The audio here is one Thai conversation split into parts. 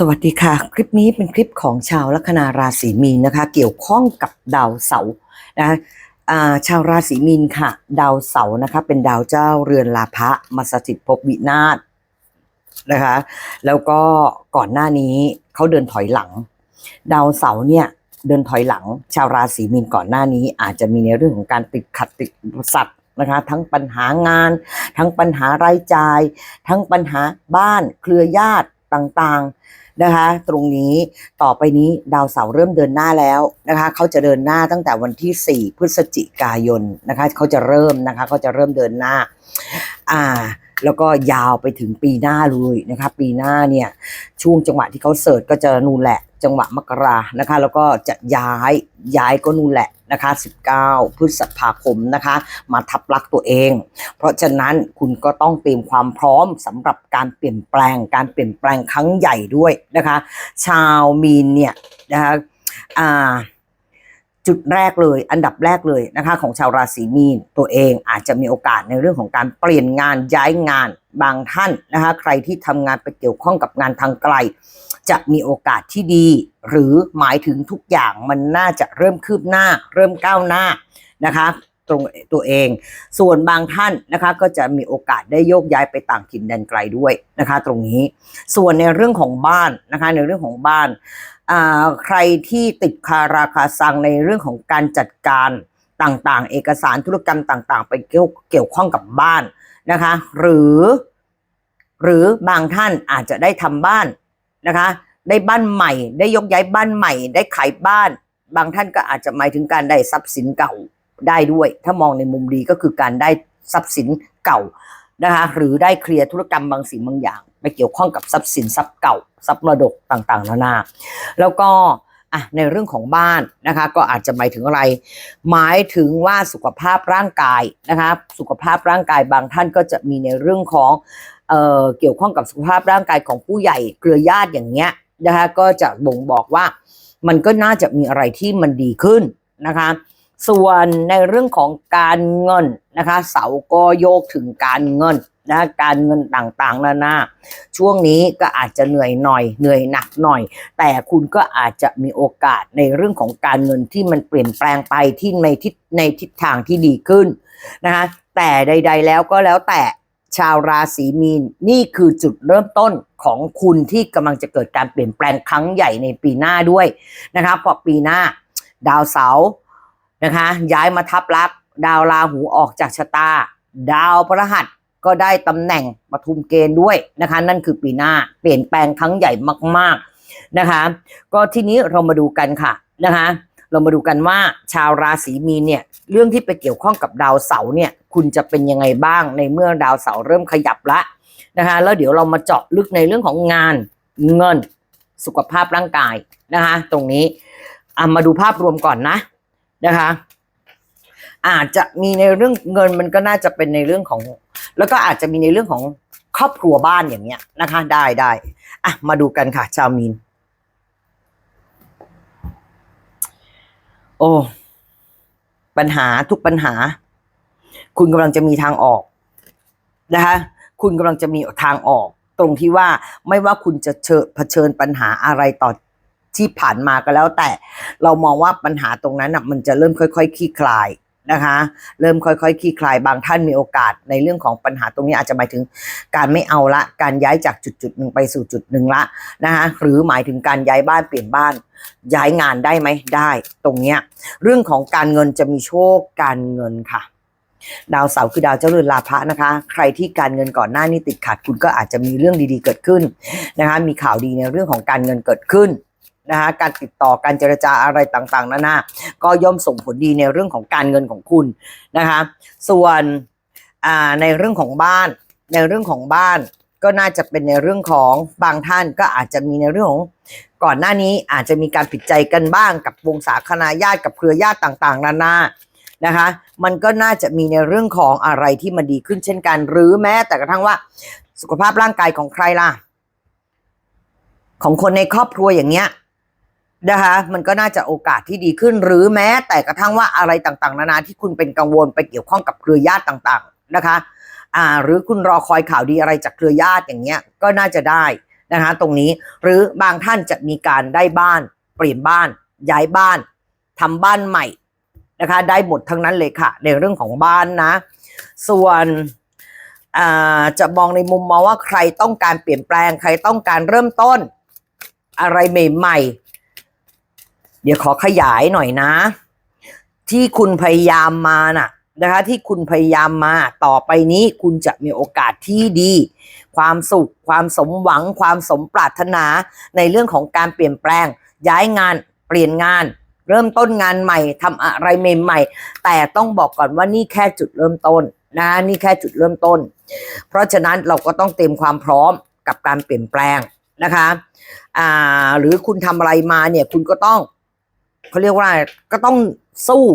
สวัสดีค่ะ คลิปนี้เป็นคลิปของชาวลัคนาราศีมีนนะคะ เกี่ยวข้องกับดาวเสาร์นะาชาวราศีมีนค่ะ ดาวเสาร์นะคะ เป็นดาวเจ้าเรือนลาภะมาสถิตภพวินาศนะคะ แล้วก็ก่อนหน้านี้เขาเดินถอยหลัง ดาวเสาร์เนี่ยเดินถอยหลัง ชาวราศีมีนก่อนหน้านี้ อาจจะมีในเรื่องของการติดขัดติดสัตว์นะคะทั้งปัญหางาน ทั้งปัญหารายจ่าย ทั้งปัญหาบ้านเครือญาติต่างๆ นะคะ ตรงนี้ต่อไปนี้ดาวเสาร์เริ่มเดินหน้าแล้วนะคะเขาจะเดินหน้าตั้งแต่วันที่ 4 พฤศจิกายนนะคะเขาจะเริ่มนะคะเขาจะเริ่มเดินหน้า อ่า แล้วก็ยาวไปถึงปีหน้าเลยนะคะ ปีหน้าเนี่ยช่วงจังหวะที่เขาเสิร์ชก็จะนูนแหละ จังหวะมกรานะคะ แล้วก็จะย้ายย้ายก็นูนแหละ นะคะ 19 พฤษภาคมนะคะ มาทับลักตัวเอง เพราะฉะนั้นคุณก็ต้องเตรียมความพร้อมสำหรับการเปลี่ยนแปลง การเปลี่ยนแปลงครั้งใหญ่ด้วยนะคะ ชาวมีนเนี่ยนะคะอ่า จุดแรกเลย อันดับแรกเลยนะคะ ของชาวราศีมีนตัวเองอาจจะมีโอกาสในเรื่องของการเปลี่ยนงานย้ายงานบางท่านนะคะใครที่ทำงานไปเกี่ยวข้องกับงานทางไกล จะมีโอกาสที่ดี หรือหมายถึงทุกอย่างมันน่าจะเริ่มคืบหน้า เริ่มก้าวหน้านะคะ ตรงตัวเอง ส่วนบางท่านนะคะก็จะมีโอกาสได้โยกย้ายไปต่างถิ่นแดนไกลด้วยนะคะ ตรงนี้ ส่วนในเรื่องของบ้านนะคะในเรื่องของบ้านใครที่ติดคาราคาซังในเรื่องของการจัดการต่างๆ เอกสารธุรกรรมต่างๆ ไปเกี่ยวเกี่ยวข้องกับบ้านนะคะ หรือ หรือบางท่านอาจจะได้ทำบ้านนะคะ ได้บ้านใหม่ ได้ยกย้ายบ้านใหม่ ได้ขายบ้าน บางท่านก็อาจจะหมายถึงการได้ทรัพย์สินเก่า ได้ด้วย ถ้ามองในมุมดีก็คือการได้ทรัพย์สินเก่านะคะหรือได้เคลียร์ธุรกรรมบางสิ่งบางอย่างไปเกี่ยวข้องกับทรัพย์สินทรัพย์เก่าทรัพย์มรดกต่างๆนานา แล้วก็อะในเรื่องของบ้านนะคะ ก็อาจจะหมายถึงอะไร หมายถึงว่าสุขภาพร่างกายนะคะสุขภาพร่างกายบางท่านก็จะมีในเรื่องของเอ่อเกี่ยวข้องกับสุขภาพร่างกายของผู้ใหญ่เครือญาติอย่างเงี้ยนะคะก็จะบ่งบอกว่ามันก็น่าจะมีอะไรที่มันดีขึ้นนะคะ ส่วนในเรื่องของการเงินนะคะ เสาก็โยกถึงการเงินนะการเงินต่างๆนานาช่วงนี้ก็อาจจะเหนื่อยหน่อยเหนื่อยหนักหน่อย แต่คุณก็อาจจะมีโอกาสในเรื่องของการเงินที่มันเปลี่ยนแปลงไปที่ในทิศในทิศทางที่ดีขึ้นนะคะแต่ใด ๆ แล้วก็แล้วแต่ชาวราศีมีนนี่คือจุดเริ่มต้นของคุณที่กำลังจะเกิดการเปลี่ยนแปลงครั้งใหญ่ในปีหน้าด้วยนะคะเพราะปีหน้า ดาวเสาร์ นะคะ ย้ายมาทับลักษ์ดาวราหูออกจากชะตา ดาวพระหัสก็ได้ตำแหน่งปทุมเกณฑ์ด้วยนะคะ นั่นคือปีหน้าเปลี่ยนแปลงครั้งใหญ่มาก ๆนะคะ ก็ทีนี้เรามาดูกันค่ะนะคะ เรามาดูกันว่าชาวราศีมีนเนี่ยเรื่องที่ไปเกี่ยวข้องกับดาวเสาร์เนี่ยคุณจะเป็นยังไงบ้างในเมื่อดาวเสาร์เริ่มขยับละนะคะ แล้วเดี๋ยวเรามาเจาะลึกในเรื่องของงานเงินสุขภาพร่างกายนะคะ ตรงนี้อะมาดูภาพรวมก่อนนะ นะคะ อาจจะมีในเรื่องเงินมันก็น่าจะเป็นในเรื่องของ แล้วก็อาจจะมีในเรื่องของครอบครัวบ้านอย่างเงี้ยนะคะ ได้ได้อะมาดูกันค่ะ ชาวมีน โอ้ปัญหาทุกปัญหา คุณกำลังจะมีทางออกนะคะ คุณกำลังจะมีทางออก ตรงที่ว่าไม่ว่าคุณจะเเผชิญปัญหาอะไรต่อ ที่ผ่านมาก็แล้วแต่เรามองว่าปัญหาตรงนั้นอะมันจะเริ่มค่อยๆคลี่คลายนะคะ เริ่มค่อยๆคลี่คลายบางท่านมีโอกาสในเรื่องของปัญหาตรงนี้อาจจะหมายถึงการไม่เอาละ การย้ายจากจุดจุดๆหนึ่งไปสู่จุดหนึ่งละนะคะหรือหมายถึงการย้ายบ้านเปลี่ยนบ้าน ย้ายงานได้ไหมได้ตรงเนี้ยเรื่องของการเงินจะมีโชคการเงินค่ะดาวเสาร์คือดาวเจ้าเรือนลาภะนะคะ ใครที่การเงินก่อนหน้านี้ติดขัดคุณก็อาจจะมีเรื่องดีๆเกิดขึ้นนะคะ มีข่าวดีในเรื่องของการเงินเกิดขึ้น นะคะการติดต่อการเจรจาอะไรต่างๆนานาก็ย่อมส่งผลดีในเรื่องของการเงินของคุณนะคะ ส่วนในเรื่องของบ้าน ในเรื่องของบ้านก็น่าจะเป็นในเรื่องของบางท่านก็อาจจะมีในเรื่องของก่อนหน้านี้อาจจะมีการผิดใจกันบ้างกับวงศาคณาญาติกับเครือญาติต่างๆนานานะคะ มันก็น่าจะมีในเรื่องของอะไรที่มันดีขึ้นเช่นกัน หรือแม้แต่กระทั่งว่าสุขภาพร่างกายของใครล่ะ ของคนในครอบครัวอย่างเงี้ย นะคะมันก็น่าจะโอกาสที่ดีขึ้น หรือแม้แต่กระทั่งว่าอะไรต่างๆ นานาที่คุณเป็นกังวลไปเกี่ยวข้องกับเครือญาติต่างๆนะคะอ่าหรือคุณรอคอยข่าวดีอะไรจากเครือญาติอย่างเงี้ยก็น่าจะได้นะคะตรงนี้หรือบางท่านจะมีการได้บ้าน เปลี่ยนบ้าน ย้ายบ้านทำบ้านใหม่นะคะได้หมดทั้งนั้นเลยค่ะ ในเรื่องของบ้านนะ ส่วนจะมองในมุมมองว่าใครต้องการเปลี่ยนแปลง ใครต้องการเริ่มต้น อะไรใหม่ๆ เดี๋ยวขอขยายหน่อยนะ ที่คุณพยายามมาน่ะนะคะ ที่คุณพยายามมาต่อไปนี้คุณจะมีโอกาสที่ดี ความสุข ความสมหวัง ความสมปรารถนาในเรื่องของการเปลี่ยนแปลง ย้ายงานเปลี่ยนงาน เริ่มต้นงานใหม่ทำอะไรใหม่ๆแต่ต้องบอกก่อนว่านี่แค่จุดเริ่มต้นนะนี่แค่จุดเริ่มต้น เพราะฉะนั้นเราก็ต้องเตรียมความพร้อมกับการเปลี่ยนแปลงนะคะอ่าหรือคุณทำอะไรมาเนี่ยคุณก็ต้อง เขาเรียกว่าก็ต้องสู้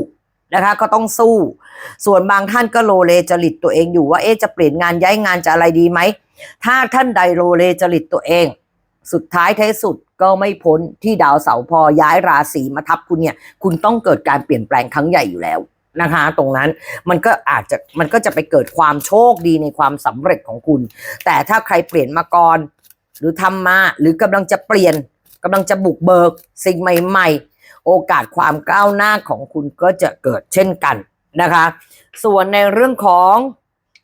นะคะก็ต้องสู้ ส่วนบางท่านก็โลเลจริตตัวเองอยู่ว่าเอ๊ะจะเปลี่ยนงานย้ายงานจะอะไรดีไหม ถ้าท่านใดโลเลจริตตัวเอง สุดท้ายท้ายสุดก็ไม่พ้นที่ดาวเสาพอย้ายราศีมาทับคุณเนี่ย คุณต้องเกิดการเปลี่ยนแปลงครั้งใหญ่อยู่แล้วนะคะ ตรงนั้นมันก็อาจจะมันก็จะไปเกิดความโชคดีในความสำเร็จของคุณ แต่ถ้าใครเปลี่ยนมาก่อนหรือทำมาหรือกำลังจะเปลี่ยนกำลังจะบุกเบิกสิ่งใหม่ ๆ โอกาสความก้าวหน้าของคุณก็จะเกิดเช่นกันนะคะ ส่วนในเรื่องของ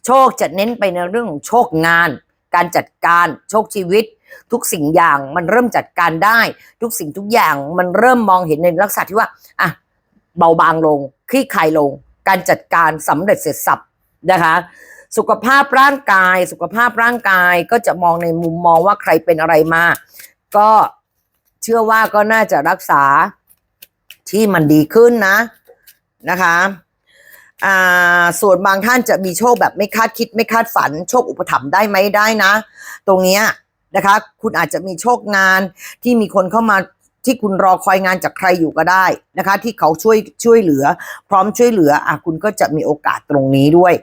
โชคจะเน้นไปในเรื่องของโชคงาน การจัดการโชคชีวิต ทุกสิ่งอย่างมันเริ่มจัดการได้ ทุกสิ่งทุกอย่างมันเริ่มมองเห็นในลักษณะที่ว่าอะเบาบางลงคลี่คลายลง การจัดการสำเร็จเสร็จสับนะคะสุขภาพร่างกาย สุขภาพร่างกายก็จะมองในมุมมองว่าใครเป็นอะไรมา ก็เชื่อว่าก็น่าจะรักษา ที่มันดีขึ้นนะนะคะอ่าส่วนบางท่านจะมีโชคแบบไม่คาดคิดไม่คาดฝัน โชคอุปถัมภ์ได้ไหมได้นะ ตรงเนี้ยนะคะ คุณอาจจะมีโชคงานที่มีคนเข้ามาที่คุณรอคอยงานจากใครอยู่ก็ได้นะคะ ที่เขาช่วยช่วยเหลือ พร้อมช่วยเหลืออะคุณก็จะมีโอกาสตรงนี้ด้วย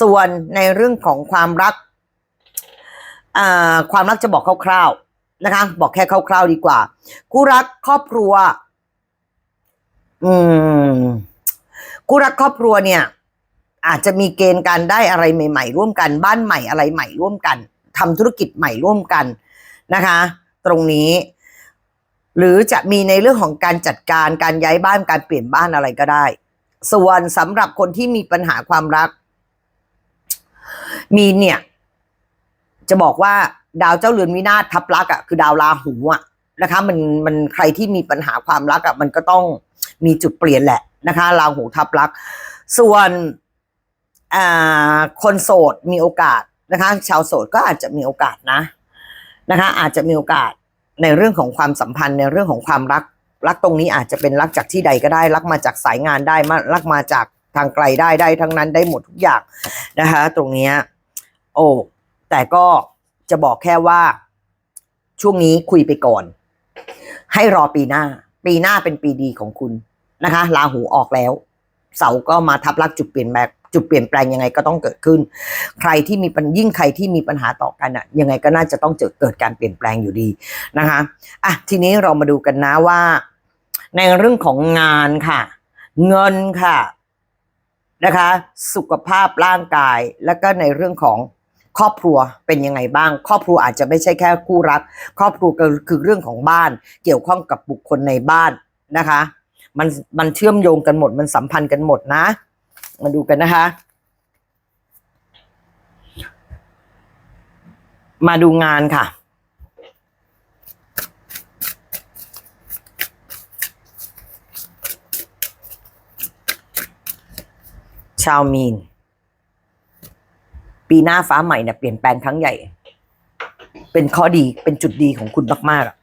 ส่วนในเรื่องของความรักอ่าความรักจะบอกคร่าวๆนะคะ บอกแค่คร่าวๆดีกว่า คู่รักครอบครัว อืมคู่รักครอบครัวเนี่ย อาจจะมีเกณฑ์การได้อะไรใหม่ ๆ ร่วมกัน บ้านใหม่อะไรใหม่ร่วมกันทำธุรกิจใหม่ร่วมกันนะคะ ตรงนี้ หรือจะมีในเรื่องของการจัดการการย้ายบ้านการเปลี่ยนบ้านอะไรก็ได้ ส่วนสำหรับคนที่มีปัญหาความรัก มีเนี่ย จะบอกว่าดาวเจ้าเรือนวินาศทับลักษณ์อะคือดาวราหูอะนะคะ มันมันใครที่มีปัญหาความรักอะมันก็ต้อง มีจุดเปลี่ยนแหละนะคะราหูทับลักส่วนอ่าคนโสดมีโอกาสนะคะ ชาวโสดก็อาจจะมีโอกาสนะนะคะ อาจจะมีโอกาสในเรื่องของความสัมพันธ์ในเรื่องของความรักรักตรงนี้อาจจะเป็นรักจากที่ใดก็ได้ รักมาจากสายงานได้มารักมาจากทางไกลได้ได้ทั้งนั้นได้หมดทุกอย่างนะคะ ตรงนี้โอ้แต่ก็จะบอกแค่ว่า ช่วงนี้คุยไปก่อน ให้รอปีหน้า ปีหน้าเป็นปีดีของคุณนะคะราหูออกแล้ว เสาก็มาทับลักจุดเปลี่ยนแปลงจุดเปลี่ยนแปลงยังไงก็ต้องเกิดขึ้น ใครที่มีปัญยิ่งใครที่มีปัญหาต่อกันอะยังไงก็น่าจะต้องเจอเกิดการเปลี่ยนแปลงอยู่ดีนะคะอะทีนี้เรามาดูกันนะว่า ในเรื่องของงานค่ะ เงินค่ะนะคะ สุขภาพร่างกาย แล้วก็ในเรื่องของ ครอบครัวเป็นยังไงบ้าง ครอบครัวอาจจะไม่ใช่แค่คู่รัก ครอบครัวก็คือเรื่องของบ้าน เกี่ยวข้องกับบุคคลในบ้านนะคะ มันมันเชื่อมโยงกันหมด มันสัมพันธ์กันหมดนะ มาดูกันนะคะ มาดูงานค่ะชาวมีน ปีหน้าฟ้าใหม่เนี่ยเปลี่ยนแปลงครั้งใหญ่ เป็นข้อดีเป็นจุดดีของคุณมากๆอะ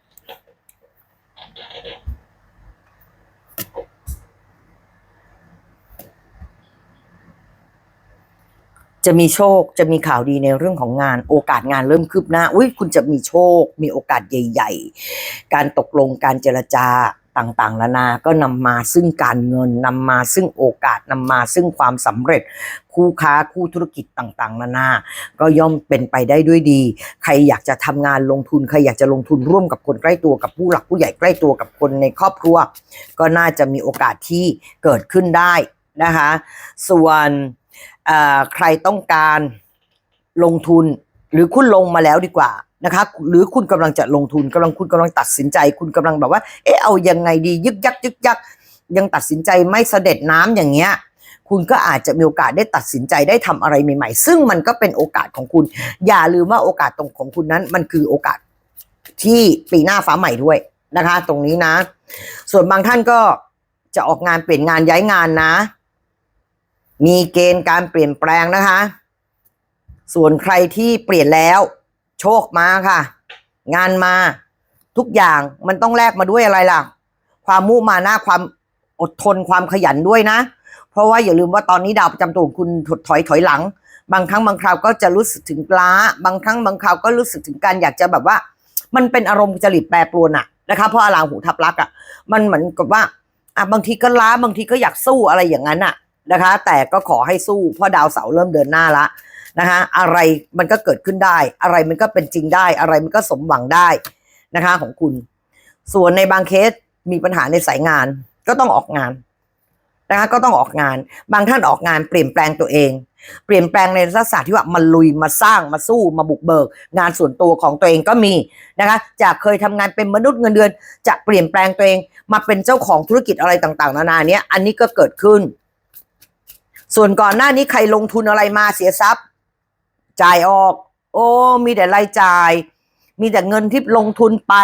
จะมีโชคจะมีข่าวดีในเรื่องของงานโอกาสงานเริ่มคืบหน้า อุ้ยคุณจะมีโชค มีโอกาสใหญ่ ๆ การตกลงการเจรจา ต่างๆนานา ก็นำมาซึ่งการเงินนำมาซึ่งโอกาสนำมาซึ่งความสำเร็จ คู่ค้าคู่ธุรกิจต่างๆ นานา ก็ย่อมเป็นไปได้ด้วยดี ใครอยากจะทำงานลงทุนใครอยากจะลงทุนร่วมกับคนใกล้ตัวกับผู้หลักผู้ใหญ่ใกล้ตัวกับคนในครอบครัว ก็น่าจะมีโอกาสที่เกิดขึ้นได้นะคะ ส่วนใครต้องการลงทุนหรือคุณลงมาแล้วดีกว่า นะคะ หรือคุณกำลังจะลงทุนกำลังคุณกำลังตัดสินใจ คุณกำลังแบบว่า เอ๊ะเอายังไงดียึกยักยึกยักยังตัดสินใจไม่เสด็จน้ำอย่างเงี้ย คุณก็อาจจะมีโอกาสได้ตัดสินใจได้ทำอะไรใหม่ๆ ซึ่งมันก็เป็นโอกาสของคุณ อย่าลืมว่าโอกาสตรงของคุณนั้นมันคือโอกาสที่ปีหน้าฟ้าใหม่ด้วยนะคะ ตรงนี้นะ ส่วนบางท่านก็จะออกงานเปลี่ยนงานย้ายงานนะ มีเกณฑ์การเปลี่ยนแปลงนะคะ ส่วนใครที่เปลี่ยนแล้ว โชคมาค่ะ งานมา ทุกอย่างมันต้องแลกมาด้วยอะไรล่ะ ความมุ่มานะความอดทนความขยันด้วยนะ เพราะว่าอย่าลืมว่าตอนนี้ดาวประจำตัวคุณถดถอยถอยหลัง บางครั้งบางคราวก็จะรู้สึกถึงล้า บางครั้งบางคราวก็รู้สึกถึงการอยากจะแบบว่า มันเป็นอารมณ์จริตแปรปรวนอะนะคะเพราะอาราหูทับลักอะมันเหมือนกับว่าอะบางทีก็ล้าบางทีก็อยากสู้อะไรอย่างนั้นอะนะคะ แต่ก็ขอให้สู้เพราะดาวเสาร์เริ่มเดินหน้าละ นะคะอะไรมันก็เกิดขึ้นได้ อะไรมันก็เป็นจริงได้ อะไรมันก็สมหวังได้นะคะของคุณ ส่วนในบางเคสมีปัญหาในสายงาน ก็ต้องออกงานนะคะก็ต้องออกงาน บางท่านออกงานเปลี่ยนแปลงตัวเอง เปลี่ยนแปลงในลักษณะที่ว่ามันลุยมาสร้างมาสู้มาบุกเบิก งานส่วนตัวของตัวเองก็มีนะคะจากเคยทำงานเป็นมนุษย์เงินเดือน จะเปลี่ยนแปลงตัวเอง มาเป็นเจ้าของธุรกิจอะไรต่างๆ นานาเนี้ยอันนี้ก็เกิดขึ้น ส่วนก่อนหน้านี้ใครลงทุนอะไรมาเสียทรัพย์ จ่ายออก โอ้ มีแต่รายจ่าย มีแต่เงินที่ลงทุนไป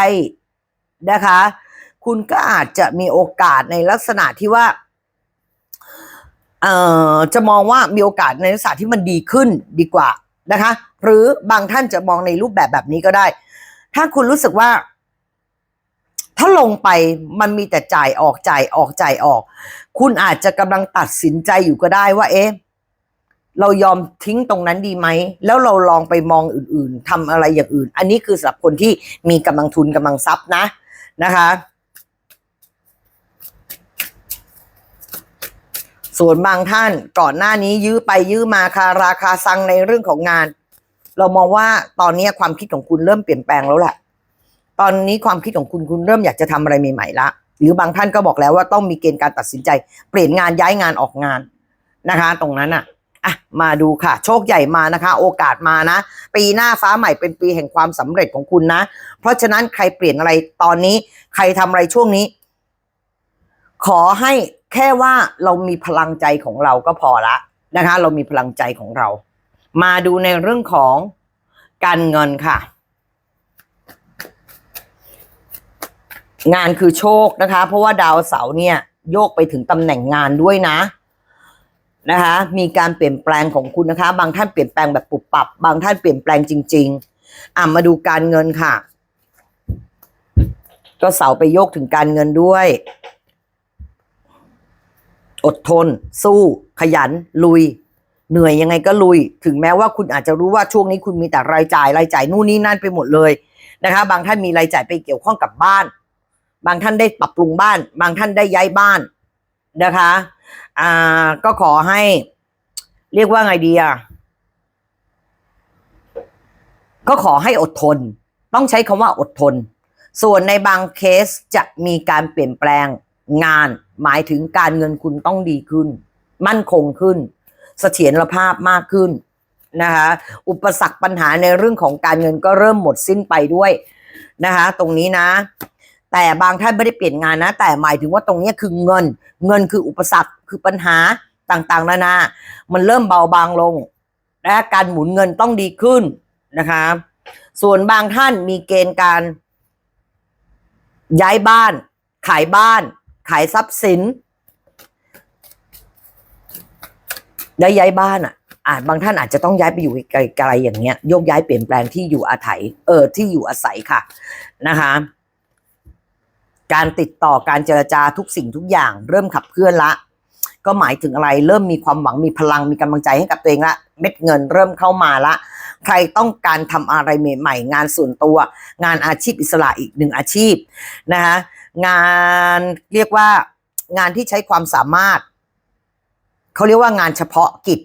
นะคะ คุณก็อาจจะมีโอกาสในลักษณะที่ว่า เอ่อ จะมองว่ามีโอกาสในลักษณะที่มันดีขึ้นดีกว่านะคะ หรือบางท่านจะมองในรูปแบบแบบนี้ก็ได้ ถ้าคุณรู้สึกว่า ถ้าลงไปมันมีแต่จ่ายออกจ่ายออกจ่ายออก คุณอาจจะกำลังตัดสินใจอยู่ก็ได้ว่า เอ๊ะ เรายอมทิ้งตรงนั้นดีไหม แล้วเราลองไปมองอื่นๆทำอะไรอย่างอื่น อันนี้คือสำหรับคนที่มีกำลังทุนกำลังทรัพย์นะนะคะส่วนบางท่านก่อนหน้านี้ยื้อไปยื้อมาคาราคาซังในเรื่องของงาน เรามองว่าตอนนี้ความคิดของคุณเริ่มเปลี่ยนแปลงแล้วแหละตอนนี้ความคิดของคุณคุณเริ่มอยากจะทำอะไรใหม่ๆละหรือบางท่านก็บอกแล้วว่าต้องมีเกณฑ์การตัดสินใจ เปลี่ยนงานย้ายงานออกงานนะคะ ตรงนั้นอะ อะมาดูค่ะ โชคใหญ่มานะคะ โอกาสมานะ ปีหน้าฟ้าใหม่เป็นปีแห่งความสำเร็จของคุณนะ เพราะฉะนั้นใครเปลี่ยนอะไรตอนนี้ ใครทำอะไรช่วงนี้ ขอให้แค่ว่าเรามีพลังใจของเราก็พอละนะคะ เรามีพลังใจของเรา มาดูในเรื่องของการเงินค่ะ งานคือโชคนะคะ เพราะว่าดาวเสาร์เนี่ย โยกไปถึงตำแหน่งงานด้วยนะ นะคะ มีการเปลี่ยนแปลงของคุณนะคะ บางท่านเปลี่ยนแปลงแบบปุบปับ บางท่านเปลี่ยนแปลงจริง ๆ อะมาดูการเงินค่ะ ก็เสาไปโยกถึงการเงินด้วย อดทน สู้ ขยัน ลุย เหนื่อยยังไงก็ลุย ถึงแม้ว่าคุณอาจจะรู้ว่าช่วงนี้คุณมีแต่รายจ่ายรายจ่ายนู่นนี่นั่นไปหมดเลยนะคะ บางท่านมีรายจ่ายไปเกี่ยวข้องกับบ้าน บางท่านได้ปรับปรุงบ้าน บางท่านได้ย้ายบ้านนะคะ อ่า ก็ขอให้ เรียกว่าไงดีอะก็ขอให้อดทน ต้องใช้คำว่าอดทน ส่วนในบางเคสจะมีการเปลี่ยนแปลงงาน หมายถึงการเงินคุณต้องดีขึ้น มั่นคงขึ้น เสถียรภาพมากขึ้นนะคะอุปสรรคปัญหาในเรื่องของการเงินก็เริ่มหมดสิ้นไปด้วยนะคะตรงนี้นะ แต่บางท่านไม่ได้เปลี่ยนงานนะ แต่หมายถึงว่าตรงนี้คือเงิน เงินคืออุปสรรคคือปัญหาต่างๆ นานา มันเริ่มเบาบางลง และการหมุนเงินต้องดีขึ้นนะคะ ส่วนบางท่านมีเกณฑ์การย้ายบ้าน ขายบ้าน ขายทรัพย์สินได้ย้ายบ้านอะอาจบางท่านอาจจะต้องย้ายไปอยู่ไกลๆอย่างเงี้ย โยกย้ายเปลี่ยนแปลงที่อยู่อาศัย เออที่อยู่อาศัยค่ะนะคะ การติดต่อการเจรจาทุกสิ่งทุกอย่าง เริ่มขับเคลื่อนละ ก็หมายถึงอะไรเริ่มมีความหวังมีพลังมีกำลังใจให้กับตัวเองละเม็ดเงินเริ่มเข้ามาละ ใครต้องการทำอะไรใหม่ๆ งานส่วนตัว งานอาชีพอิสระอีกหนึ่งอาชีพนะคะงานเรียกว่างานที่ใช้ความสามารถ เขาเรียกว่างานเฉพาะกิจ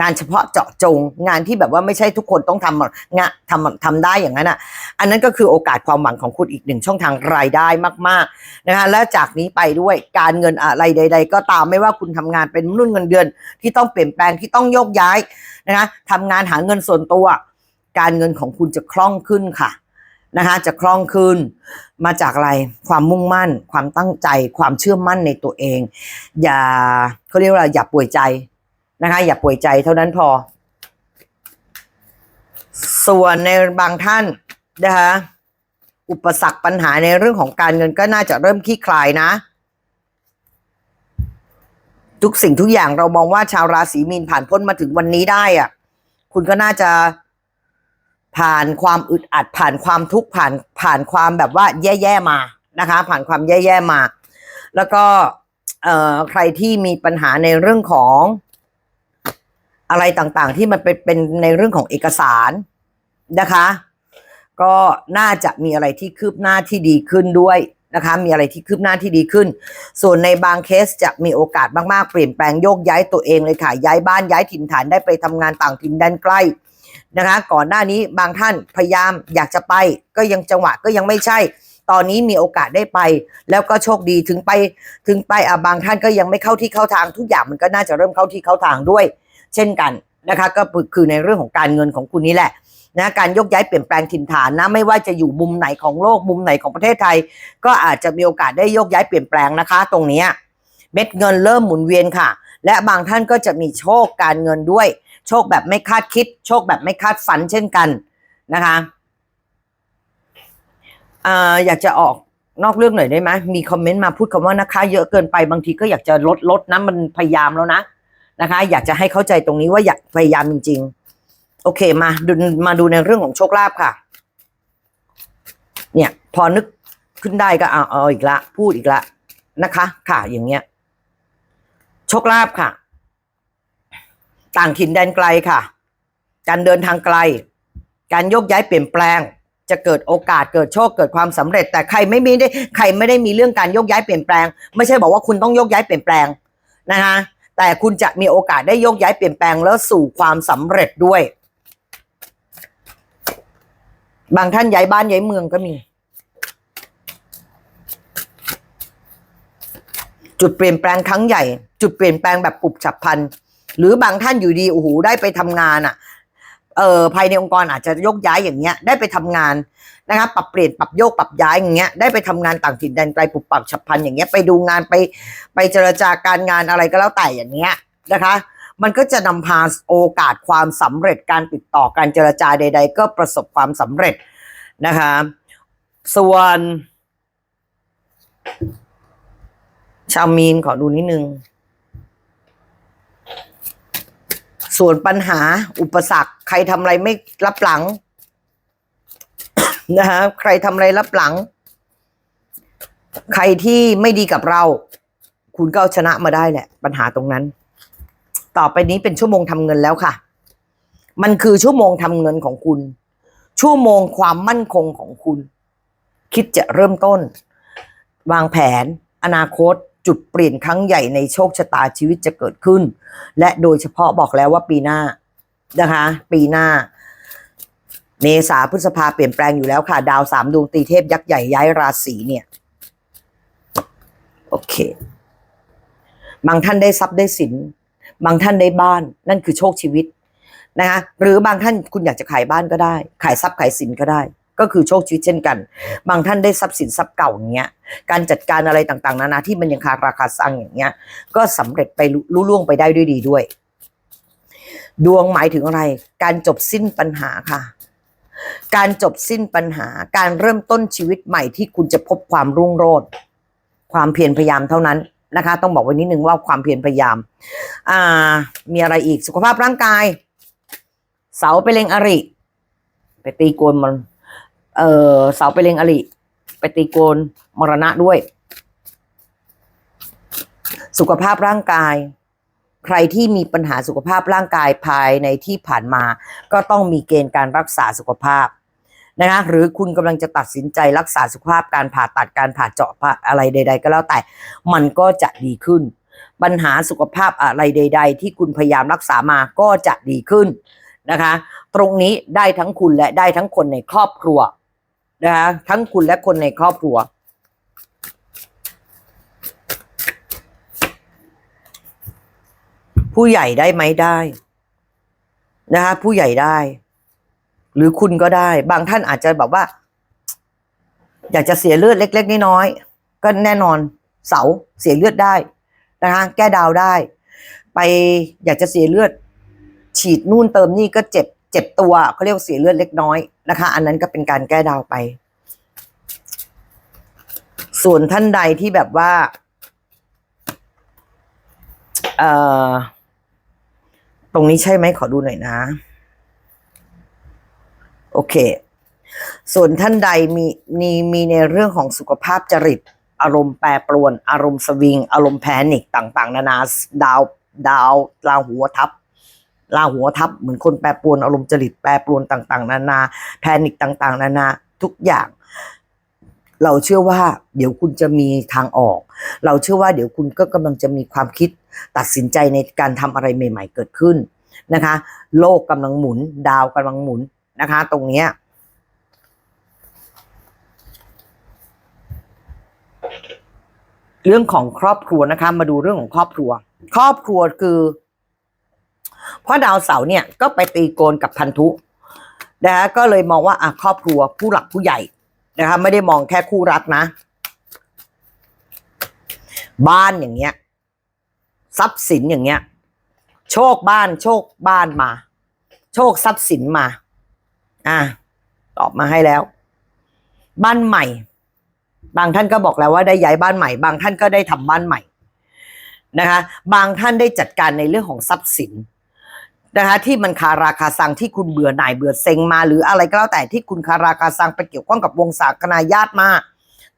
งานเฉพาะเจาะจง งานที่แบบว่าไม่ใช่ทุกคนต้องทำงานทำทำได้อย่างนั้นอะ อันนั้นก็คือโอกาสความหวังของคุณอีกหนึ่งช่องทางรายได้มาก ๆนะคะและจากนี้ไปด้วยการเงินอะไรใด ๆ ก็ตามไม่ว่าคุณทำงานเป็นมนุ่นเงินเดือน ที่ต้องเปลี่ยนแปลงที่ต้องโยกย้ายนะคะทำงานหาเงินส่วนตัว การเงินของคุณจะคล่องขึ้นค่ะนะคะจะคล่องขึ้นมาจากอะไรความมุ่งมั่น ความตั้งใจ ความเชื่อมั่นในตัวเอง อย่าเขาเรียกว่าอย่าป่วยใจ นะคะ อย่าป่วยใจเท่านั้นพอ ส่วนในบางท่านนะคะอุปสรรคปัญหาในเรื่องของการเงินก็น่าจะเริ่มคลี่คลายนะ ทุกสิ่งทุกอย่างเรามองว่าชาวราศีมีนผ่านพ้นมาถึงวันนี้ได้อะคุณก็น่าจะผ่านความอึดอัด ผ่านความทุกข์ผ่านผ่านความแบบว่าแย่ๆมานะคะ ผ่านความแย่ๆมา แล้วก็เอ่อใครที่มีปัญหาในเรื่องของ อะไรต่างๆ ที่มันเป็นเป็นในเรื่องของเอกสารนะคะ ก็น่าจะมีอะไรที่คืบหน้าที่ดีขึ้นด้วยนะคะ มีอะไรที่คืบหน้าที่ดีขึ้น ส่วนในบางเคสจะมีโอกาสมากๆ เปลี่ยนแปลงโยกย้ายตัวเองเลยค่ะ ย้ายบ้านย้ายถิ่นฐานได้ไปทำงานต่างถิ่นแดนใกล้นะคะ ก่อนหน้านี้บางท่านพยายามอยากจะไป ก็ยังจังหวะก็ยังไม่ใช่ ตอนนี้มีโอกาสได้ไป แล้วก็โชคดีถึงไป ถึงไปอะบางท่านก็ยังไม่เข้าที่เข้าทางทุกอย่างมันก็น่าจะเริ่มเข้าที่เข้าทางด้วย เช่นกันนะคะก็คือในเรื่องของการเงินของคุณนี่แหละนะการยกย้ายเปลี่ยนแปลงถิ่นฐานนะไม่ว่าจะอยู่มุมไหนของโลกมุมไหนของประเทศไทย ก็อาจจะมีโอกาสได้ยกย้ายเปลี่ยนแปลงนะคะ ตรงนี้เม็ดเงินเริ่มหมุนเวียนค่ะ และบางท่านก็จะมีโชคการเงินด้วย โชคแบบไม่คาดคิด โชคแบบไม่คาดฝันเช่นกันนะคะอ่าอยากจะออกนอกเรื่องหน่อยได้ไหมมีคอมเมนต์มาพูดคำว่านะคะ เยอะเกินไปบางทีก็อยากจะลดลดนะมันพยายามแล้วนะ นะคะ อยากจะให้เข้าใจตรงนี้ว่าอยากพยายามจริง ๆ โอเคมาดูมาดูในเรื่องของโชคลาภค่ะ เนี่ย พอนึกขึ้นได้ก็เอาเอาอีกละ พูดอีกละนะคะ ค่ะ อย่างเงี้ย โชคลาภค่ะ ต่างถิ่นแดนไกลค่ะ การเดินทางไกล การโยกย้ายเปลี่ยนแปลงจะเกิดโอกาสเกิดโชคเกิดความสำเร็จ แต่ใครไม่มีได้ใครไม่ได้มีเรื่องการโยกย้ายเปลี่ยนแปลง ไม่ใช่บอกว่าคุณต้องโยกย้ายเปลี่ยนแปลงนะคะ แต่คุณจะมีโอกาสได้โยกย้ายเปลี่ยนแปลงแล้วสู่ความสำเร็จด้วย บางท่านย้ายบ้านย้ายเมืองก็มี จุดเปลี่ยนแปลงครั้งใหญ่ จุดเปลี่ยนแปลงแบบปุบฉับพันหรือบางท่านอยู่ดีโอ้โหได้ไปทำงานอะ่ะเออภายในองค์กรอาจจะยกย้ายอย่างเงี้ย ได้ไปทำงาน นะครับปรับเปลี่ยนปรับโยกปรับย้ายอย่างเงี้ยได้ไปทำงานต่างถิ่นแดนไกลปุบปับฉับพลันอย่างเงี้ยไปดูงานไปไปเจรจาการงานอะไรก็แล้วแต่อย่างเงี้ยนะคะ มันก็จะนำพาโอกาสความสำเร็จการติดต่อการเจรจาใด ๆ ก็ประสบความสำเร็จนะคะ ส่วน ชาวมีนขอดูนิดนึงส่วนปัญหาอุปสรรค ใครทำอะไรไม่รับหลัง นะคะใครทำอะไรรับหลัง ใครที่ไม่ดีกับเรา คุณก็เอาชนะมาได้แหละ ปัญหาตรงนั้น ต่อไปนี้เป็นชั่วโมงทำเงินแล้วค่ะ มันคือชั่วโมงทำเงินของคุณ ชั่วโมงความมั่นคงของคุณ คิดจะเริ่มต้น วางแผน อนาคตจุดเปลี่ยนครั้งใหญ่ในโชคชะตาชีวิตจะเกิดขึ้น และโดยเฉพาะบอกแล้วว่าปีหน้านะคะ ปีหน้า เมษาพฤษภาเปลี่ยนแปลงอยู่แล้วค่ะ ดาวสามดวงตีเทพยักษ์ใหญ่ย้ายราศีเนี่ย โอเค บางท่านได้ทรัพย์ได้สิน บางท่านได้บ้าน นั่นคือโชคชีวิตนะคะหรือบางท่านคุณอยากจะขายบ้านก็ได้ ขายทรัพย์ขายสินก็ได้ ก็คือโชคชีวิตเช่นกัน บางท่านได้ทรัพย์สินทรัพย์เก่าอย่างเงี้ย การจัดการอะไรต่างๆ นานาที่มันยังคาราคาซังอย่างเงี้ย ก็สำเร็จไปลุล่วงไปได้ด้วยดีด้วย ดวงหมายถึงอะไร การจบสิ้นปัญหาค่ะ การจบสิ้นปัญหาการเริ่มต้นชีวิตใหม่ที่คุณจะพบความรุ่งโรจน์ความเพียรพยายามเท่านั้นนะคะ ต้องบอกไว้นิดนึงว่าความเพียรพยายาม อ่า มีอะไรอีกสุขภาพร่างกาย เสาไปเลงอริ ไปตีโกนมันเออเสาไปเลงอริ ไปตีโกนมรณะด้วย สุขภาพร่างกาย ใครที่มีปัญหาสุขภาพร่างกายภายในที่ผ่านมา ก็ต้องมีเกณฑ์การรักษาสุขภาพนะคะหรือคุณกำลังจะตัดสินใจรักษาสุขภาพการผ่าตัดการผ่าเจาะอะไรใด ๆ ก็แล้วแต่ มันก็จะดีขึ้น ปัญหาสุขภาพอะไรใด ๆ ที่คุณพยายามรักษามาก็จะดีขึ้นนะคะ ตรงนี้ได้ทั้งคุณและได้ทั้งคนในครอบครัวนะคะทั้งคุณและคนในครอบครัว ผู้ใหญ่ได้ไหมได้นะคะผู้ใหญ่ได้ หรือคุณก็ได้ บางท่านอาจจะแบบว่า อยากจะเสียเลือดเล็ก ๆน้อยๆก็แน่นอนเสาเสียเลือดได้นะคะแก้ดาวได้ ไปอยากจะเสียเลือด ฉีดนู่นเติมนี่ก็เจ็บ เจ็บตัวเขาเรียกเสียเลือดเล็กน้อยนะคะ อันนั้นก็เป็นการแก้ดาวไป ส่วนท่านใดที่แบบว่า เอ่อ ตรงนี้ใช่ไหมขอดูหน่อยนะ โอเค ส่วนท่านใดมีมีมีในเรื่องของสุขภาพจริต อารมณ์แปรปรวน อารมณ์สวิง อารมณ์แพนิคต่าง ๆ นานาดาวดาวลาหัวทับลาหัวทับเหมือนคนแปรปรวนอารมณ์จริตแปรปรวนต่าง ๆ นานา แพนิคต่าง ๆ นานาทุกอย่าง เราเชื่อว่า เดี๋ยวคุณจะมีทางออก เราเชื่อว่าเดี๋ยวคุณก็กำลังจะมีความคิด ตัดสินใจในการทำอะไรใหม่ ๆ เกิดขึ้นนะคะ โลกกำลังหมุน ดาวกำลังหมุนนะคะ ตรงเนี้ยเรื่องของครอบครัวนะคะ มาดูเรื่องของครอบครัว ครอบครัวคือเพราะดาวเสาร์เนี่ยก็ไปตีโกนกับพันธุนะคะก็เลยมองว่าอะครอบครัวผู้หลักผู้ใหญ่นะคะ ไม่ได้มองแค่คู่รักนะ บ้านอย่างเงี้ย ทรัพย์สินอย่างเงี้ย โชคบ้าน โชคบ้านมา โชคทรัพย์สินมา อะตอบมาให้แล้ว บ้านใหม่ บางท่านก็บอกแล้วว่าได้ย้ายบ้านใหม่ บางท่านก็ได้ทำบ้านใหม่นะคะ บางท่านได้จัดการในเรื่องของทรัพย์สินนะคะที่มันคาราคาซังที่คุณเบื่อหน่ายเบื่อเซ็งมา หรืออะไรก็แล้วแต่ที่คุณคาราคาซังไปเกี่ยวข้องกับวงศาคณาญาติมา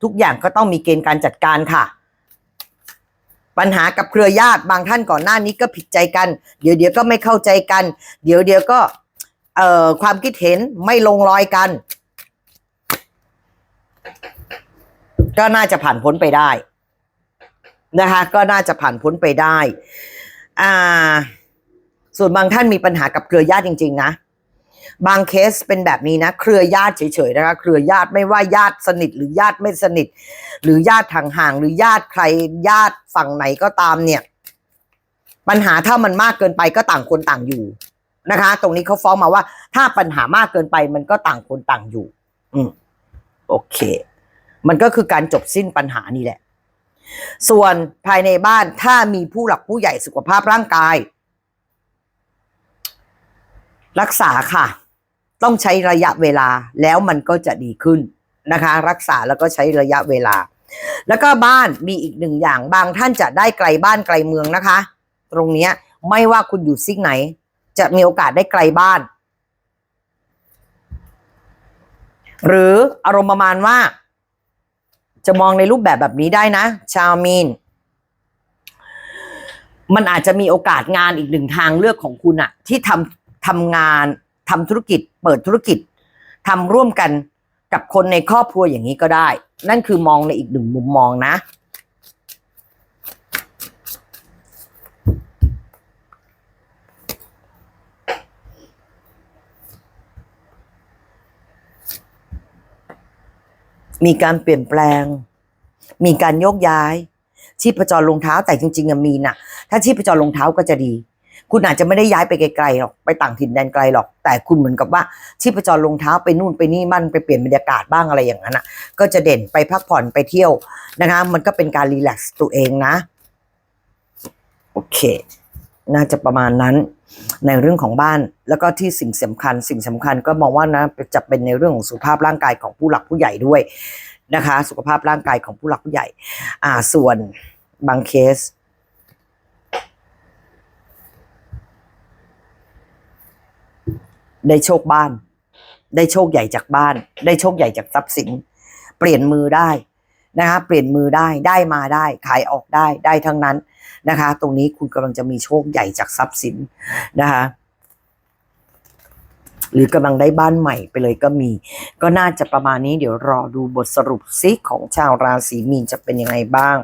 ทุกอย่างก็ต้องมีเกณฑ์การจัดการค่ะ ปัญหากับเครือญาติบางท่านก่อนหน้านี้ก็ผิดใจกัน เดี๋ยวเดี๋ยวก็ไม่เข้าใจกัน เดี๋ยวเดี๋ยวก็เอ่อความคิดเห็นไม่ลงรอยกัน ก็น่าจะผ่านพ้นไปได้นะคะ ก็น่าจะผ่านพ้นไปได้ อ่า ส่วนบางท่านมีปัญหากับเครือญาติจริง ๆ นะ บางเคสเป็นแบบนี้นะ เครือญาติเฉยๆนะคะ เครือญาติไม่ว่าญาติสนิทหรือญาติไม่สนิท หรือญาติห่างๆหรือญาติใครญาติฝั่งไหนก็ตามเนี่ย ปัญหาถ้ามันมากเกินไปก็ต่างคนต่างอยู่นะคะ ตรงนี้เขาฟ้องมาว่า ถ้าปัญหามากเกินไปมันก็ต่างคนต่างอยู่ อืมโอเค มันก็คือการจบสิ้นปัญหานี่แหละ ส่วนภายในบ้านถ้ามีผู้หลักผู้ใหญ่สุขภาพร่างกาย รักษาค่ะ ต้องใช้ระยะเวลาแล้วมันก็จะดีขึ้นนะคะ รักษาแล้วก็ใช้ระยะเวลา แล้วก็บ้านมีอีกหนึ่งอย่างบางท่านจะได้ไกลบ้านไกลเมืองนะคะ ตรงเนี้ยไม่ว่าคุณอยู่ซิกไหน จะมีโอกาสได้ไกลบ้าน หรืออารมณ์ประมาณว่า จะมองในรูปแบบแบบนี้ได้นะ ชาวมีน มันอาจจะมีโอกาสงานอีกหนึ่งทางเลือกของคุณอะที่ทำทำงาน ทำธุรกิจ เปิดธุรกิจทำร่วมกันกับคนในครอบครัวอย่างนี้ก็ได้ นั่นคือมองในอีกหนึ่งมุมมองนะ มีการเปลี่ยนแปลง มีการโยกย้ายชีพจรลงเท้าแต่จริงๆมีนะถ้าชีพจรลงเท้าก็จะดี คุณอาจจะไม่ได้ย้ายไปไกลๆหรอกไปต่างถิ่นแดนไกลหรอก แต่คุณเหมือนกับว่าชีพจรลงเท้าไปนู่นไปนี่มั่นไปเปลี่ยนบรรยากาศบ้างอะไรอย่างนั้นอะ ก็จะเด่นไปพักผ่อนไปเที่ยวนะคะมันก็เป็นการรีแลกซ์ตัวเองนะ โอเค น่าจะประมาณนั้น ในเรื่องของบ้านแล้วก็ที่สิ่งสำคัญ สิ่งสำคัญก็มองว่านะจะเป็นในเรื่องของสุขภาพร่างกายของผู้หลักผู้ใหญ่ด้วยนะคะ สุขภาพร่างกายของผู้หลักผู้ใหญ่ อ่าส่วนบางเคส ได้โชคบ้าน ได้โชคใหญ่จากบ้าน ได้โชคใหญ่จากทรัพย์สิน เปลี่ยนมือได้นะคะเปลี่ยนมือได้ได้มาได้ขายออกได้ได้ทั้งนั้นนะคะ ตรงนี้คุณกำลังจะมีโชคใหญ่จากทรัพย์สินนะคะ หรือกำลังได้บ้านใหม่ไปเลยก็มี ก็น่าจะประมาณนี้เดี๋ยวรอดูบทสรุปซิของชาวราศีมีนจะเป็นยังไงบ้าง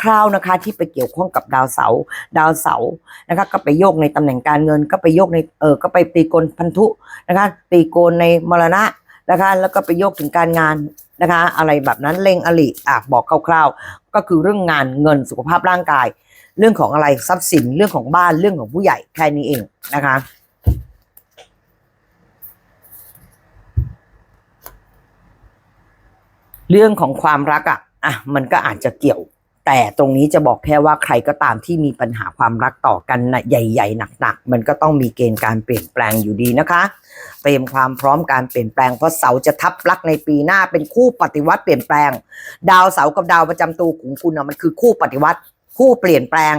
คร่าวๆนะคะ ที่ไปเกี่ยวข้องกับดาวเสาร์ดาวเสาร์นะคะ ก็ไปโยกในตำแหน่งการเงิน ก็ไปโยกในเออก็ไปตีกลพันธุนะคะตีโกนในมรณะนะคะ แล้วก็ไปโยกถึงการงานนะคะ อะไรแบบนั้นเล็งอลิอะบอกคร่าว ๆ ก็คือเรื่องงานเงินสุขภาพร่างกาย เรื่องของอะไรทรัพย์สินเรื่องของบ้านเรื่องของผู้ใหญ่แค่นี้เองนะคะ เรื่องของความรักอะอะมันก็อาจจะเกี่ยว แต่ตรงนี้จะบอกแค่ว่าใครก็ตามที่มีปัญหาความรักต่อกันนะใหญ่ ๆ หนักๆ มันก็ต้องมีเกณฑ์การเปลี่ยนแปลงอยู่ดีนะคะ เตรียมความพร้อมการเปลี่ยนแปลงเพราะเสาจะทับลักในปีหน้าเป็นคู่ปฏิวัติเปลี่ยนแปลง ดาวเสาร์กับดาวประจำตัวของคุณอะมันคือคู่ปฏิวัติคู่เปลี่ยนแปลง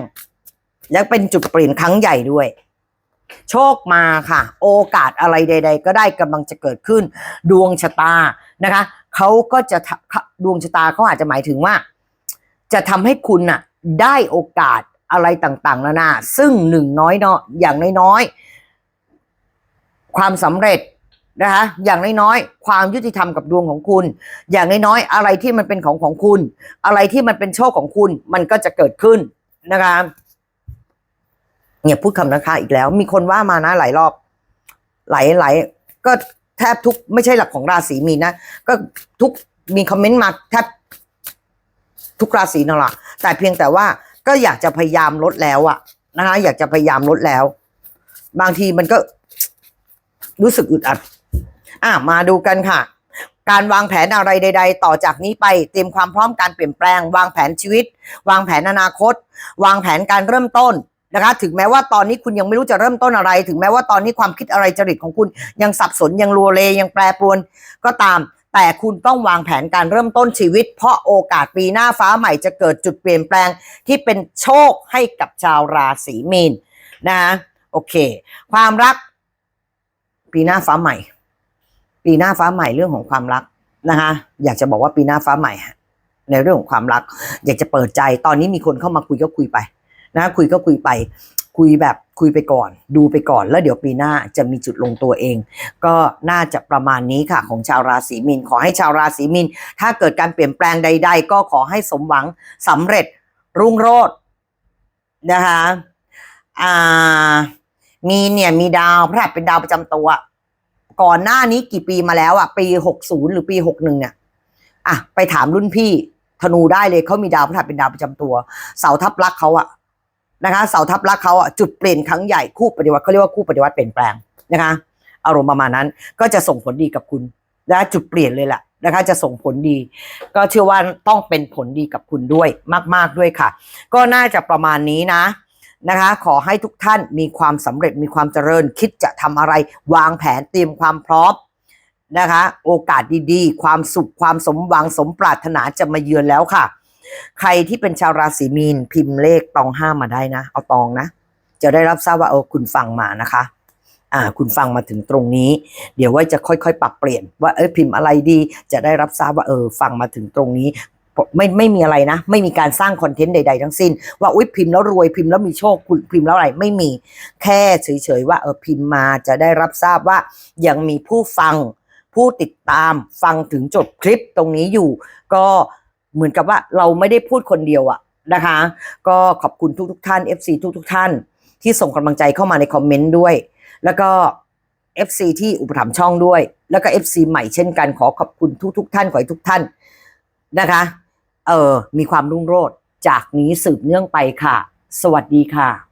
และเป็นจุดเปลี่ยนครั้งใหญ่ด้วยโชคมาค่ะ โอกาสอะไรใด ๆ ก็ได้กำลังจะเกิดขึ้น ดวงชะตานะคะ เขาก็จะทดวงชะตาเขาอาจจะหมายถึงว่า จะทำให้คุณน่ะได้โอกาสอะไรต่างๆนานาซึ่งหนึ่งน้อยเนาะอย่างน้อยๆความสำเร็จนะคะอย่างน้อยๆความยุติธรรมกับดวงของคุณ อย่างน้อยๆอะไรที่มันเป็นของของคุณ อะไรที่มันเป็นโชคของคุณ มันก็จะเกิดขึ้นนะคะเนี่ยพูดคำนะคะอีกแล้ว มีคนว่ามานะหลายรอบ หลายหลายก็ แทบทุกไม่ใช่หลักของราศีมีนนะ ก็ทุกมีคอมเมนต์มาแทบทุกราศีนั่นแหละแต่เพียงแต่ว่าก็อยากจะพยายามลดแล้วอะนะคะอยากจะพยายามลดแล้ว บางทีมันก็รู้สึกอึดอัด อะมาดูกันค่ะ การวางแผนอะไรใด ๆ ต่อจากนี้ไปเตรียมความพร้อมการเปลี่ยนแปลง วางแผนชีวิต วางแผนอนาคต วางแผนการเริ่มต้น นะคะ ถึงแม้ว่าตอนนี้คุณยังไม่รู้จะเริ่มต้นอะไร ถึงแม้ว่าตอนนี้ความคิดอะไรจริตของคุณยังสับสนยังลัวเลยังแปรปรวนก็ตาม แต่คุณต้องวางแผนการเริ่มต้นชีวิต เพราะโอกาสปีหน้าฟ้าใหม่จะเกิดจุดเปลี่ยนแปลงที่เป็นโชคให้กับชาวราศีมีนนะโอเค ความรัก ปีหน้าฟ้าใหม่ ปีหน้าฟ้าใหม่เรื่องของความรักนะคะอยากจะบอกว่าปีหน้าฟ้าใหม่ในเรื่องของความรัก อยากจะเปิดใจตอนนี้มีคนเข้ามาคุยก็คุยไป นะคุยก็คุยไป คุยแบบคุยไปก่อน ดูไปก่อนแล้วเดี๋ยวปีหน้าจะมีจุดลงตัวเอง ก็น่าจะประมาณนี้ค่ะของชาวราศีมีนขอให้ชาวราศีมีนถ้าเกิดการเปลี่ยนแปลงใด ๆ ก็ขอให้สมหวังสำเร็จรุ่งโรจน์นะคะอ่ามีเนี่ยมีดาวพระหัสเป็นดาวประจำตัว ก่อนหน้านี้กี่ปีมาแล้วอะปีหกศูนย์หรือปีหกหนึ่งเนี่ยอะไปถามรุ่นพี่ธนูได้เลยเขามีดาวพฤหัสเป็นดาวประจำตัว เสาทับลักเขาอะ นะคะเสาทับลักเขาอะจุดเปลี่ยนครั้งใหญ่คู่ปฏิวัติเขาเรียกว่าคู่ปฏิวัติเปลี่ยนแปลงนะคะอารมณ์ประมาณนั้นก็จะส่งผลดีกับคุณและจุดเปลี่ยนเลยแหละนะคะจะส่งผลดี ก็เชื่อว่าต้องเป็นผลดีกับคุณด้วยมาก ๆด้วยค่ะ ก็น่าจะประมาณนี้นะนะคะ ขอให้ทุกท่านมีความสำเร็จมีความเจริญ คิดจะทำอะไร วางแผนเตรียมความพร้อมนะคะ โอกาสดีๆ ความสุขความสมหวังสมปรารถนาจะมาเยือนแล้วค่ะ ใครที่เป็นชาวราศีมีนพิมพ์เลขตองห้ามาได้นะ เอาตองนะ จะได้รับทราบว่าเออคุณฟังมานะคะ อ่า คุณฟังมาถึงตรงนี้ เดี๋ยวว่าจะค่อยๆ ปรับเปลี่ยน ว่าเออพิมพ์อะไรดี จะได้รับทราบว่าเออฟังมาถึงตรงนี้ไม่ไม่มีอะไรนะ ไม่มีการสร้างคอนเทนต์ใดๆทั้งสิ้น ว่าอุ้ยพิมพ์แล้วรวยพิมพ์แล้วมีโชคคุณพิมพ์แล้วอะไรไม่มีแค่เฉยๆว่าเออพิมพ์มาจะได้รับทราบว่ายังมีผู้ฟังผู้ติดตามฟังถึงจบคลิปตรงนี้อยู่ ก็ เหมือนกับว่าเราไม่ได้พูดคนเดียวอะนะคะ ก็ขอบคุณทุกทกท่าน FC ทุกทกท่าน ที่ส่งกำลังใจเข้ามาในคอมเมนต์ด้วย แล้วก็ FC ที่อุปถัมภ์ช่องด้วย แล้วก็ FC ใหม่เช่นกันขอขอบคุณทุกทกท่านขอให้ทุกท่านนะคะ เออมีความรุ่งโรจน์จากนี้สืบเนื่องไปค่ะ สวัสดีค่ะ